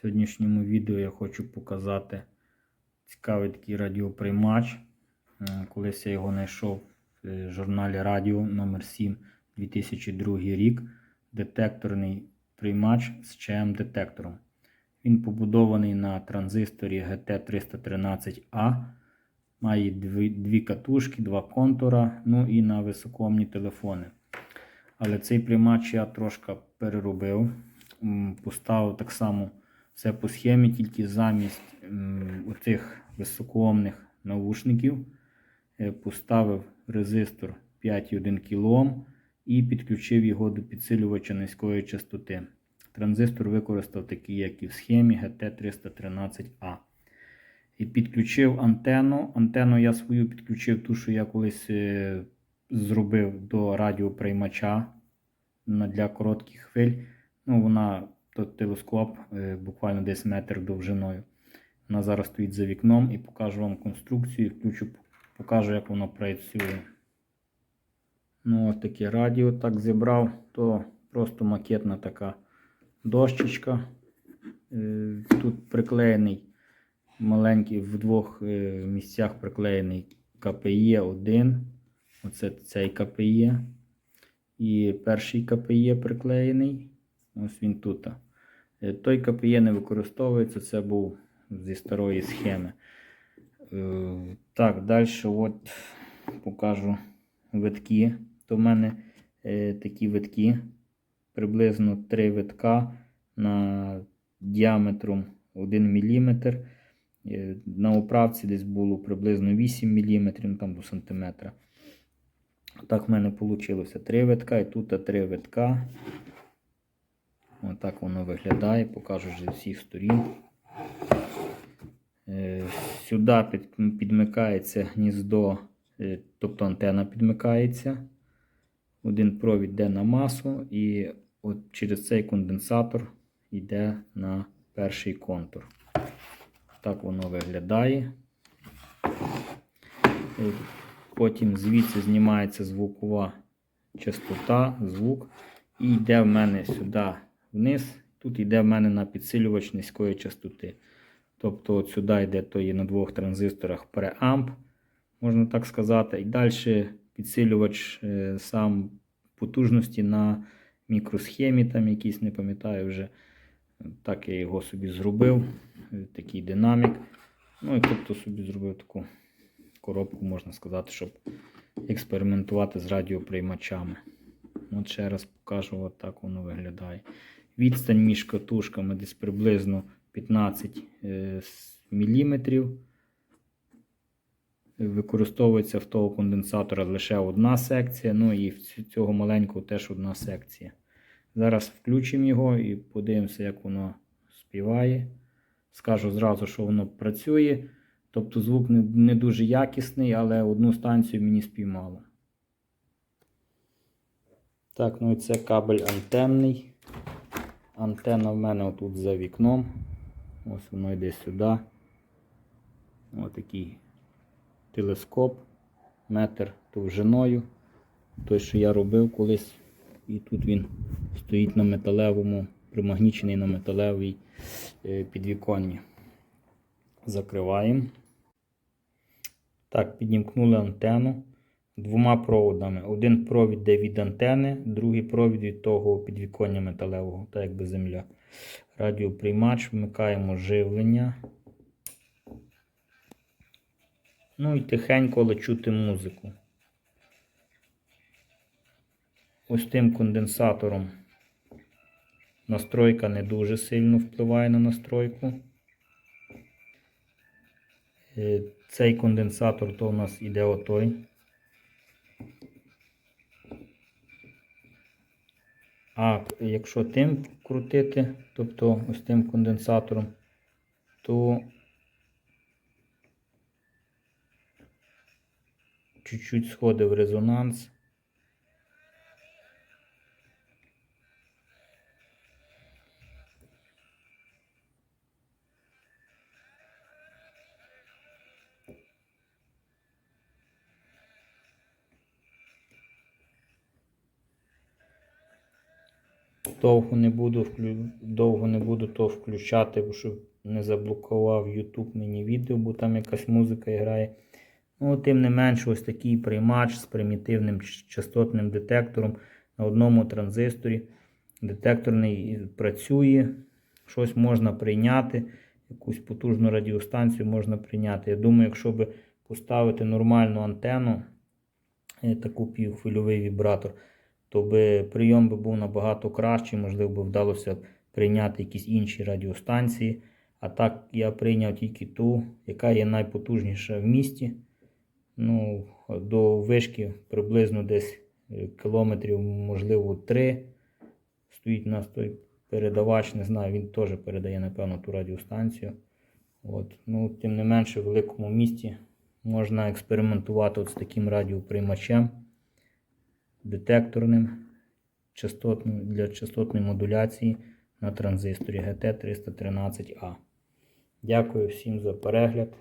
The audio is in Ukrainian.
В сьогоднішньому відео я хочу показати цікавий такий радіоприймач. Е, Колись я його знайшов в е, журналі Радіо номер 7 2002 рік. Детекторний приймач з ЧМ-детектором. Він побудований на транзисторі GT313A. Має дві, дві катушки, два контура, ну і на високоомні телефони. Але цей приймач я трошки переробив. Поставив так само все по схемі, тільки замість оцих високоомних наушників е, поставив резистор 5,1 кОм і підключив його до підсилювача низької частоти. Транзистор використав такий, як і в схемі GT313A. І підключив антенну. Антенну я свою підключив, ту, що я колись е, зробив до радіоприймача для коротких хвиль. Ну, вона то телескоп, е, буквально десь метр довжиною. Вона зараз стоїть за вікном і покажу вам конструкцію. Включу, покажу, як воно працює. Ну, ось таке радіо так зібрав, то просто макетна така дощечка. Е, Тут приклеєний маленький в двох е, місцях приклеєний КПЄ 1. Оце цей КПЄ. І перший КПЄ приклеєний. Ось він тут. Е, Той КПЄ не використовується, це був зі старої схеми. Е, Так, далі от покажу витки. То в мене е, такі витки, приблизно 3 витка на діаметром 1 мм. На управці десь було приблизно 8 мм, ну, там до сантиметра. Так в мене вийшло 3 витка і тут 3 витка. Отак воно виглядає, покажу з всіх сторін. Е, Сюди під, підмикається гніздо, е, тобто антена підмикається. Один провід йде на масу, і от через цей конденсатор йде на перший контур. Так воно виглядає. Е, Потім звідси знімається звукова частота, звук, і йде в мене сюди вниз. Тут йде в мене на підсилювач низької частоти. Тобто от сюди йде то є на двох транзисторах преамп, можна так сказати. І далі підсилювач е, сам потужності на мікросхемі, там якийсь, не пам'ятаю вже. Так я його собі зробив. Е, Такий динамік. Ну і тобто собі зробив таку коробку, можна сказати, щоб експериментувати з радіоприймачами. От ще раз покажу, от так воно виглядає. Відстань між катушками десь приблизно 15 мм. Використовується в того конденсатора лише одна секція, ну і в цього маленького теж одна секція. Зараз включимо його і подивимося, як воно співає. Скажу зразу, що воно працює. Тобто звук не, не дуже якісний, але одну станцію мені спіймало. Так, ну і це кабель антенний. Антенна в мене отут за вікном. Ось воно йде сюди. Ось такий телескоп, метр довжиною. Той, що я робив колись. І тут він стоїть на металевому, примагнічений на металевій е, підвіконні. Закриваємо. Так, підімкнули антенну двома проводами. Один провід йде від антени, другий провід від того підвіконня металевого, так якби земля. Радіоприймач, вмикаємо живлення. Ну і тихенько але чути музику. Ось тим конденсатором настройка не дуже сильно впливає на настройку. Е, Цей конденсатор то у нас іде отой. А якщо тим крутити, тобто ось тим конденсатором, то чуть-чуть сходив резонанс. Довго не буду, довго не буду то включати, бо щоб не заблокував YouTube мені відео, бо там якась музика грає. Ну, тим не менш, ось такий приймач з примітивним частотним детектором на одному транзисторі. Детекторний працює, щось можна прийняти, якусь потужну радіостанцію можна прийняти. Я думаю, якщо би поставити нормальну антенну, е, таку півхвильовий вібратор, то би прийом би був набагато кращий, можливо, би вдалося прийняти якісь інші радіостанції. А так я прийняв тільки ту, яка є найпотужніша в місті. Ну, до вишки приблизно десь е, кілометрів, можливо, 3. Стоїть у нас той передавач, не знаю, він теж передає, напевно, ту радіостанцію. От. Ну, тим не менше, в великому місті можна експериментувати от з таким радіоприймачем детекторним частотним, для частотної модуляції на транзисторі GT313A. Дякую всім за перегляд.